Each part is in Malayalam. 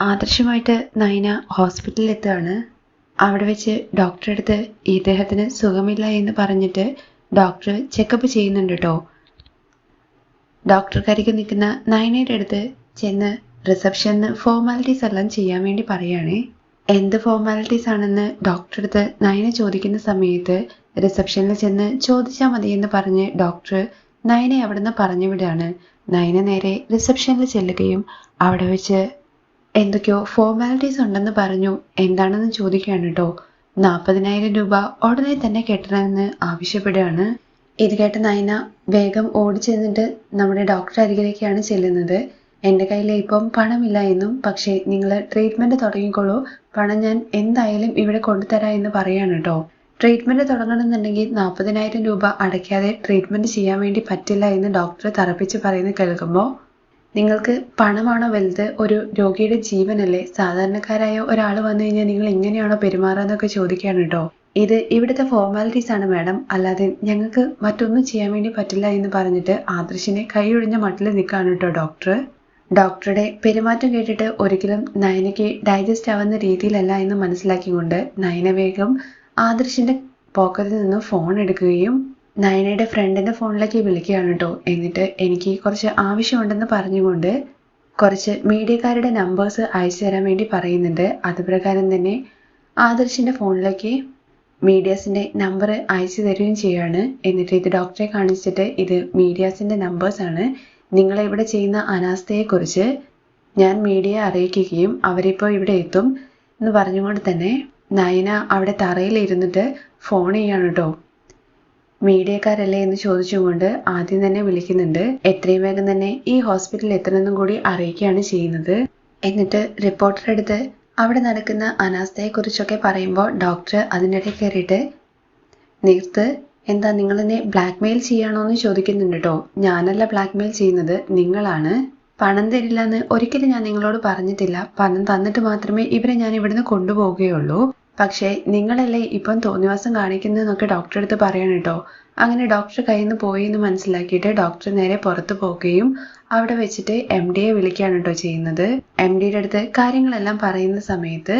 ആദർശമായിട്ട് നയന ഹോസ്പിറ്റലിൽ എത്തുകയാണ് അവിടെ വെച്ച് ഡോക്ടറെ അടുത്ത് ഇദ്ദേഹത്തിന് സുഖമില്ല എന്ന് പറഞ്ഞിട്ട് ഡോക്ടർ ചെക്കപ്പ് ചെയ്യുന്നുണ്ട് കേട്ടോ ഡോക്ടർക്കരികെ നിൽക്കുന്ന നയനയുടെ അടുത്ത് ചെന്ന് റിസപ്ഷനിൽ ഫോർമാലിറ്റീസ് എല്ലാം ചെയ്യാൻ വേണ്ടി പറയുകയാണേ. എന്ത് ഫോർമാലിറ്റീസ് ആണെന്ന് ഡോക്ടറെ അടുത്ത് നയന ചോദിക്കുന്ന സമയത്ത് റിസപ്ഷനിൽ ചെന്ന് ചോദിച്ചാൽ മതി എന്ന് പറഞ്ഞ് ഡോക്ടർ നയനെ അവിടുന്ന് പറഞ്ഞു വിടുകയാണ്. നയന നേരെ റിസപ്ഷനിൽ ചെല്ലുകയും അവിടെ വെച്ച് എന്തൊക്കെയോ ഫോർമാലിറ്റീസ് ഉണ്ടെന്ന് പറഞ്ഞു. എന്താണെന്ന് ചോദിക്കുകയാണ് കേട്ടോ നാൽപ്പതിനായിരം രൂപ ഉടനെ തന്നെ കെട്ടണമെന്ന് ആവശ്യപ്പെടുകയാണ്. ഇത് കേട്ട നയന വേഗം ഓടിച്ചെന്നിട്ട് നമ്മുടെ ഡോക്ടർ അരികിലേക്കാണ് ചെല്ലുന്നത്. എന്റെ കയ്യിൽ ഇപ്പം പണമില്ല എന്നും പക്ഷേ നിങ്ങൾ ട്രീറ്റ്മെന്റ് തുടങ്ങിക്കോളൂ. പണം ഞാൻ എന്തായാലും ഇവിടെ കൊണ്ടുതരാം എന്ന് പറയാണ് കേട്ടോ ട്രീറ്റ്മെന്റ് തുടങ്ങണമെന്നുണ്ടെങ്കിൽ നാൽപ്പതിനായിരം രൂപ അടയ്ക്കാതെ ട്രീറ്റ്മെന്റ് ചെയ്യാൻ വേണ്ടി പറ്റില്ല എന്ന് ഡോക്ടർ തറപ്പിച്ച് പറയുന്നത് കേൾക്കുമ്പോൾ നിങ്ങൾക്ക് പണമാണോ വലുത്? ഒരു രോഗിയുടെ ജീവനല്ലേ? സാധാരണക്കാരായ ഒരാൾ വന്നു കഴിഞ്ഞാൽ നിങ്ങൾ എങ്ങനെയാണോ പെരുമാറുക എന്നൊക്കെ ചോദിക്കുകയാണ് കേട്ടോ. ഇത് ഇവിടുത്തെ ഫോർമാലിറ്റീസ് ആണ് മാഡം. അല്ലാതെ ഞങ്ങൾക്ക് മറ്റൊന്നും ചെയ്യാൻ വേണ്ടി പറ്റില്ല എന്ന് പറഞ്ഞിട്ട് ആദർശിനെ കൈയൊഴിഞ്ഞ മട്ടിൽ നിൽക്കുകയാണ് കേട്ടോ ഡോക്ടർ ഡോക്ടറുടെ പെരുമാറ്റം കേട്ടിട്ട് ഒരിക്കലും നയനയ്ക്ക് ഡൈജസ്റ്റ് ആവുന്ന രീതിയിലല്ല എന്ന് മനസ്സിലാക്കിക്കൊണ്ട് നയന വേഗം ആദർശിന്റെ പോക്കറ്റിൽ നിന്ന് ഫോൺ എടുക്കുകയും നയനയുടെ ഫ്രണ്ടിന്റെ ഫോണിലേക്ക് വിളിക്കുകയാണ് കേട്ടോ എന്നിട്ട് എനിക്ക് കുറച്ച് ആവശ്യമുണ്ടെന്ന് പറഞ്ഞുകൊണ്ട് കുറച്ച് മീഡിയക്കാരുടെ നമ്പേഴ്സ് അയച്ചു തരാൻ വേണ്ടി പറയുന്നുണ്ട്. അതുപ്രകാരം തന്നെ ആദർശിന്റെ ഫോണിലേക്ക് മീഡിയാസിന്റെ നമ്പർ അയച്ചു തരികയും ചെയ്യുകയാണ് എന്നിട്ട് ഇത് ഡോക്ടറെ കാണിച്ചിട്ട് ഇത് മീഡിയാസിന്റെ നമ്പേഴ്സ് ആണ്. നിങ്ങൾ ഇവിടെ ചെയ്യുന്ന അനാസ്ഥയെക്കുറിച്ച് ഞാൻ മീഡിയയെ അറിയിക്കുകയും അവരിപ്പോൾ ഇവിടെ എത്തും എന്ന് പറഞ്ഞുകൊണ്ട് തന്നെ നയന അവിടെ തറയിലിരുന്നിട്ട് ഫോൺ ചെയ്യാണ് കേട്ടോ മീഡിയക്കാരല്ലേ എന്ന് ചോദിച്ചുകൊണ്ട് ആദ്യം തന്നെ വിളിക്കുന്നുണ്ട്. എത്രയും വേഗം തന്നെ ഈ ഹോസ്പിറ്റലിൽ എത്തണമെന്നും കൂടി അറിയിക്കുകയാണ് ചെയ്യുന്നത്. എന്നിട്ട് റിപ്പോർട്ടറെ അടുത്ത് അവിടെ നടക്കുന്ന അനാസ്ഥയെക്കുറിച്ചൊക്കെ പറയുമ്പോൾ ഡോക്ടർ അതിനിടയിൽ കയറിയിട്ട് നിർത്ത് എന്താ നിങ്ങൾ എന്നെ ബ്ലാക്ക്മെയിൽ ചെയ്യാണോ എന്ന് ചോദിക്കുന്നുണ്ട് കേട്ടോ ഞാനല്ല ബ്ലാക്ക്മെയിൽ ചെയ്യുന്നത് നിങ്ങളാണ്. പണം തരില്ല എന്ന് ഒരിക്കലും ഞാൻ നിങ്ങളോട് പറഞ്ഞിട്ടില്ല. പണം തന്നിട്ട് മാത്രമേ ഇവരെ ഞാൻ ഇവിടുന്ന് കൊണ്ടുപോവുകയുള്ളൂ. പക്ഷേ നിങ്ങളല്ലേ ഇപ്പം തോന്നിവാസം കാണിക്കുന്നതെന്നൊക്കെ ഡോക്ടറെ അടുത്ത് പറയണം കേട്ടോ. അങ്ങനെ ഡോക്ടർ കയ്യിൽ നിന്ന് പോയി എന്ന് മനസ്സിലാക്കിയിട്ട് ഡോക്ടർ നേരെ പുറത്തു പോവുകയും അവിടെ വെച്ചിട്ട് എം ഡിയെ വിളിക്കുകയാണ് കേട്ടോ ചെയ്യുന്നത്. എം ഡിയുടെ അടുത്ത് കാര്യങ്ങളെല്ലാം പറയുന്ന സമയത്ത്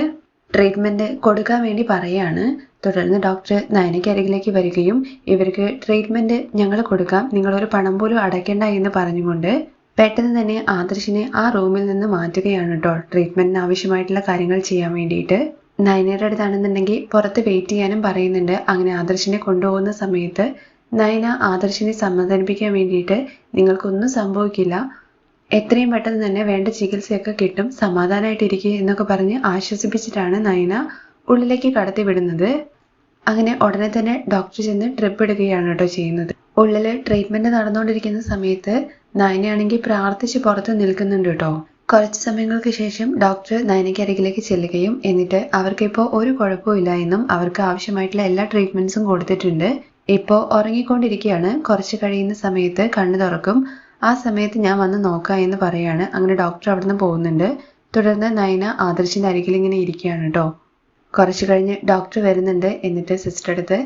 ട്രീറ്റ്മെന്റ് കൊടുക്കാൻ വേണ്ടി പറയാണ് തുടർന്ന് ഡോക്ടർ നയനയ്ക്ക് അരികിലേക്ക് വരികയും ഇവർക്ക് ട്രീറ്റ്മെന്റ് ഞങ്ങൾ കൊടുക്കാം നിങ്ങളൊരു പണം പോലും അടയ്ക്കേണ്ട എന്ന് പറഞ്ഞുകൊണ്ട് പെട്ടെന്ന് തന്നെ ആദർശിനെ ആ റൂമിൽ നിന്ന് മാറ്റുകയാണ് കേട്ടോ ട്രീറ്റ്മെന്റിന് ആവശ്യമായിട്ടുള്ള കാര്യങ്ങൾ ചെയ്യാൻ വേണ്ടിയിട്ട്. നയനയുടെ അടുത്താണെന്നുണ്ടെങ്കിൽ പുറത്ത് വെയിറ്റ് ചെയ്യാനും പറയുന്നുണ്ട്. അങ്ങനെ ആദർശിനെ കൊണ്ടുപോകുന്ന സമയത്ത് നയന ആദർശിനെ സമാധാനിപ്പിക്കാൻ വേണ്ടിയിട്ട് നിങ്ങൾക്കൊന്നും സംഭവിക്കില്ല. എത്രയും പെട്ടെന്ന് തന്നെ വേണ്ട ചികിത്സയൊക്കെ കിട്ടും. സമാധാനമായിട്ടിരിക്കുക എന്നൊക്കെ പറഞ്ഞ് ആശ്വസിപ്പിച്ചിട്ടാണ് നയന ഉള്ളിലേക്ക് കടത്തി വിടുന്നത് അങ്ങനെ ഉടനെ തന്നെ ഡോക്ടർ ചെന്ന് ട്രിപ്പ് ഇടുകയാണ് കേട്ടോ ചെയ്യുന്നത്. ഉള്ളിൽ ട്രീറ്റ്മെന്റ് നടന്നുകൊണ്ടിരിക്കുന്ന സമയത്ത് നയനയാണെങ്കിൽ പ്രാർത്ഥിച്ച് പുറത്ത് നിൽക്കുന്നുണ്ട് കേട്ടോ. കുറച്ച് സമയങ്ങൾക്ക് ശേഷം ഡോക്ടർ നയനയ്ക്ക് അരികിലേക്ക് ചെല്ലുകയും എന്നിട്ട് അവർക്കിപ്പോൾ ഒരു കുഴപ്പമില്ല എന്നും അവർക്ക് ആവശ്യമായിട്ടുള്ള എല്ലാ ട്രീറ്റ്മെന്റ്സും കൊടുത്തിട്ടുണ്ട്. ഇപ്പോൾ ഉറങ്ങിക്കൊണ്ടിരിക്കുകയാണ്. കുറച്ച് കഴിയുന്ന സമയത്ത് കണ്ണു തുറക്കും. ആ സമയത്ത് ഞാൻ വന്ന് നോക്കാം എന്ന് പറയാണ്. അങ്ങനെ ഡോക്ടർ അവിടുന്ന് പോകുന്നുണ്ട്. തുടർന്ന് നയന ആദർശിന്റെ അരികിൽ ഇങ്ങനെ ഇരിക്കുകയാണ് കേട്ടോ കുറച്ച് കഴിഞ്ഞ് ഡോക്ടർ വരുന്നുണ്ട് എന്നിട്ട് സിസ്റ്റർ അടുത്ത്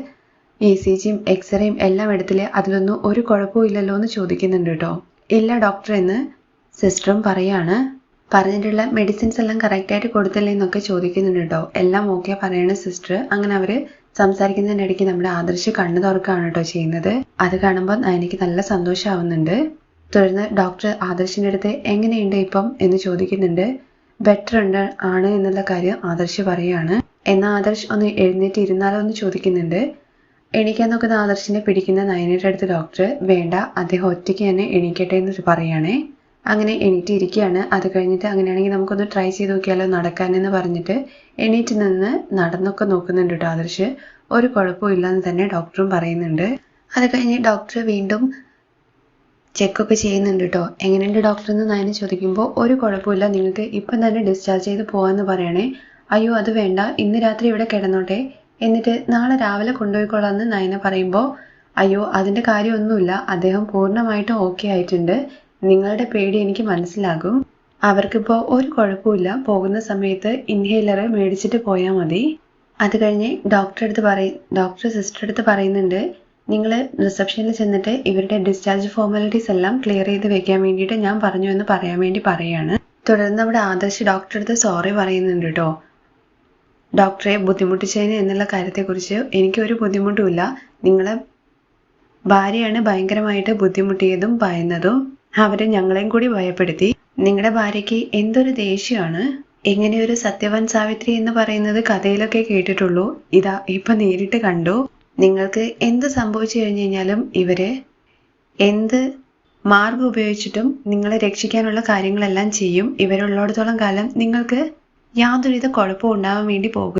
ഇ സി ജിയും എക്സ്റേയും എല്ലാം എടുത്തില്ലേ? അതിലൊന്നും ഒരു കുഴപ്പവും ഇല്ലല്ലോ എന്ന് ചോദിക്കുന്നുണ്ട് കേട്ടോ ഇല്ല ഡോക്ടർ എന്ന് സിസ്റ്ററും പറയാണ്. പറഞ്ഞിട്ടുള്ള മെഡിസിൻസ് എല്ലാം കറക്റ്റായിട്ട് കൊടുത്തില്ലേ എന്നൊക്കെ ചോദിക്കുന്നുണ്ട് കേട്ടോ. എല്ലാം ഓക്കെ പറയണ സിസ്റ്റർ അങ്ങനെ അവർ സംസാരിക്കുന്നതിനിടയ്ക്ക് നമ്മുടെ ആദർശ് കണ്ണു തുറക്കുകയാണ് കേട്ടോ ചെയ്യുന്നത്. അത് കാണുമ്പോൾ എനിക്ക് നല്ല സന്തോഷമാവുന്നുണ്ട് തുടർന്ന് ഡോക്ടർ ആദർശിന്റെ അടുത്ത് എങ്ങനെയുണ്ട് ഇപ്പം എന്ന് ചോദിക്കുന്നുണ്ട്. ബെറ്റർ ഉണ്ട് ആണ് എന്നുള്ള കാര്യം ആദർശ് പറയാണ്. എന്നാൽ ആദർശ് ഒന്ന് എഴുന്നേറ്റ് ഇരുന്നാലോ എന്ന് ചോദിക്കുന്നുണ്ട്. എണീക്കാൻ നോക്കുന്ന ആദർശിനെ പിടിക്കുന്ന നയനയുടെ അടുത്ത് ഡോക്ടർ വേണ്ട അദ്ദേഹം ഒറ്റയ്ക്ക് തന്നെ എണീക്കട്ടെ എന്ന് പറയാണേ. അങ്ങനെ എണീറ്റിരിക്കുകയാണ്. അത് കഴിഞ്ഞിട്ട് അങ്ങനെയാണെങ്കിൽ നമുക്കൊന്ന് ട്രൈ ചെയ്ത് നോക്കിയാലോ നടക്കാനെന്ന് പറഞ്ഞിട്ട് എണീറ്റ് നിന്ന് നടന്നൊക്കെ നോക്കുന്നുണ്ട് കേട്ടോ ആദർശ്. ഒരു കുഴപ്പവും എന്ന് തന്നെ ഡോക്ടറും പറയുന്നുണ്ട്. അത് കഴിഞ്ഞ് ഡോക്ടർ വീണ്ടും ചെക്കപ്പ് ചെയ്യുന്നുണ്ട് കേട്ടോ. എങ്ങനെയുണ്ട് ഡോക്ടർ എന്ന് നയന ചോദിക്കുമ്പോൾ ഒരു കുഴപ്പമില്ല നിങ്ങൾക്ക് ഇപ്പം തന്നെ ഡിസ്ചാർജ് ചെയ്ത് പോകാമെന്ന് പറയണേ. അയ്യോ അത് വേണ്ട. ഇന്ന് രാത്രി ഇവിടെ കിടന്നോട്ടെ. എന്നിട്ട് നാളെ രാവിലെ കൊണ്ടുപോയിക്കൊള്ളാമെന്ന് നയന പറയുമ്പോൾ അയ്യോ അതിന്റെ കാര്യമൊന്നുമില്ല. അദ്ദേഹം പൂർണമായിട്ടും ഓക്കെ ആയിട്ടുണ്ട്. നിങ്ങളുടെ പേടി എനിക്ക് മനസ്സിലാകും. അവർക്കിപ്പോൾ ഒരു കുഴപ്പമില്ല പോകുന്ന സമയത്ത് ഇൻഹേലർ മേടിച്ചിട്ട് പോയാൽ മതി. അത് കഴിഞ്ഞ് ഡോക്ടറെ അടുത്ത് പറയും ഡോക്ടർ സിസ്റ്റർ അടുത്ത് പറയുന്നുണ്ട് നിങ്ങൾ റിസപ്ഷനിൽ ചെന്നിട്ട് ഇവരുടെ ഡിസ്ചാർജ് ഫോർമാലിറ്റീസ് എല്ലാം ക്ലിയർ ചെയ്ത് വെക്കാൻ വേണ്ടിയിട്ട് ഞാൻ പറഞ്ഞു എന്ന് പറയാൻ വേണ്ടി പറയാണ്. തുടർന്ന് നമ്മുടെ ആദർശ് ഡോക്ടറെ അടുത്ത് സോറി പറയുന്നുണ്ട് കേട്ടോ ഡോക്ടറെ ബുദ്ധിമുട്ടിച്ചതിന് എന്നുള്ള കാര്യത്തെക്കുറിച്ച് എനിക്കൊരു ബുദ്ധിമുട്ടുമില്ല. നിങ്ങളെ ഭാര്യയാണ് ഭയങ്കരമായിട്ട് ബുദ്ധിമുട്ടിയതും ഭയന്നതും. അവർ ഞങ്ങളെയും കൂടി ഭയപ്പെടുത്തി. നിങ്ങളുടെ ഭാര്യയ്ക്ക് എന്തൊരു ദേഷ്യമാണ്. എങ്ങനെ ഒരു സത്യവാൻ സാവിത്രി എന്ന് പറയുന്നത് കഥയിലൊക്കെ കേട്ടിട്ടുള്ളൂ. ഇതാ ഇപ്പൊ നേരിട്ട് കണ്ടു. നിങ്ങൾക്ക് എന്ത് സംഭവിച്ചു കഴിഞ്ഞു കഴിഞ്ഞാലും ഇവർ എന്ത് മാർഗം ഉപയോഗിച്ചിട്ടും നിങ്ങളെ രക്ഷിക്കാനുള്ള കാര്യങ്ങളെല്ലാം ചെയ്യും. ഇവരുള്ളിടത്തോളം കാലം നിങ്ങൾക്ക് യാതൊരുവിധ കുഴപ്പവും ഉണ്ടാവാൻ വേണ്ടി പോകും.